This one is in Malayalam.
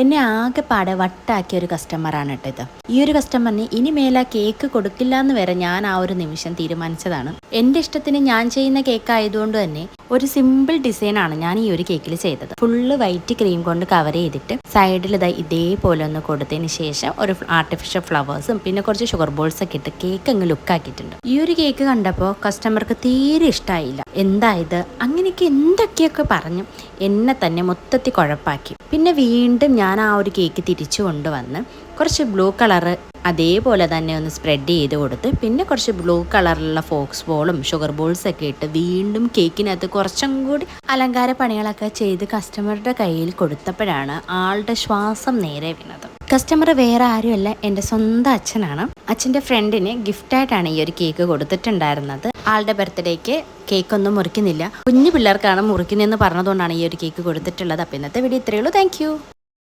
എന്നെ ആകെ പാടെ വട്ടാക്കിയ ഒരു കസ്റ്റമറാണ് കേട്ടോ ഇത്. ഈ ഒരു കസ്റ്റമറിന് ഇനി മേല കേക്ക് കൊടുക്കില്ല എന്ന് വരെ ഞാൻ ആ ഒരു നിമിഷം തീരുമാനിച്ചതാണ്. എന്റെ ഇഷ്ടത്തിന് ഞാൻ ചെയ്യുന്ന കേക്ക് ആയതുകൊണ്ട് തന്നെ ഒരു സിമ്പിൾ ഡിസൈൻ ആണ് ഞാൻ ഈ ഒരു കേക്കിൽ ചെയ്തത്. ഫുള്ള് വൈറ്റ് ക്രീം കൊണ്ട് കവർ ചെയ്തിട്ട് സൈഡിൽ ഇത് ഇതേപോലെ ഒന്ന് കൊടുത്തതിന് ശേഷം ഒരു ആർട്ടിഫിഷ്യൽ ഫ്ലവേഴ്സും പിന്നെ കുറച്ച് ഷുഗർ ബോൾസ് ഒക്കെ ഇട്ട് കേക്ക് അങ്ങ് ലുക്ക് ആക്കിയിട്ടുണ്ട്. ഈ ഒരു കേക്ക് കണ്ടപ്പോൾ കസ്റ്റമർക്ക് തീരെ ഇഷ്ടമായില്ല എന്തായത് അങ്ങനെയൊക്കെ എന്തൊക്കെയൊക്കെ പറഞ്ഞു. എന്നെ തന്നെ മൊത്തത്തിൽ കുഴപ്പാക്കി. പിന്നെ വീണ്ടും ആ ഒരു കേക്ക് തിരിച്ചു കൊണ്ടുവന്ന് കുറച്ച് ബ്ലൂ കളറ് അതേപോലെ തന്നെ ഒന്ന് സ്പ്രെഡ് ചെയ്ത് കൊടുത്ത് പിന്നെ കുറച്ച് ബ്ലൂ കളറിലുള്ള ഫോക്സ് ബോളും ഷുഗർ ബോൾസ് ഒക്കെ ഇട്ട് വീണ്ടും കേക്കിനകത്ത് കുറച്ചും കൂടി അലങ്കാര പണികളൊക്കെ ചെയ്ത് കസ്റ്റമറുടെ കയ്യിൽ കൊടുത്തപ്പോഴാണ് ആളുടെ ശ്വാസം നേരെ വീണത്. കസ്റ്റമർ വേറെ ആരുമല്ല എന്റെ സ്വന്തം അച്ഛനാണ്. അച്ഛന്റെ ഫ്രണ്ടിന് ഗിഫ്റ്റായിട്ടാണ് ഈ ഒരു കേക്ക് കൊടുത്തിട്ടുണ്ടായിരുന്നത്. ആളുടെ ബർത്ത്ഡേക്ക് കേക്ക് ഒന്നും മുറിക്കുന്നില്ല. കുഞ്ഞു പിള്ളേർക്കാണ് മുറിക്കുന്നതെന്ന് പറഞ്ഞതുകൊണ്ടാണ് ഈ ഒരു കേക്ക് കൊടുത്തിട്ടുള്ളത്. അപ്പോൾ ഇന്നത്തെ വീഡിയോ ഇത്രയേ ഉള്ളൂ. താങ്ക്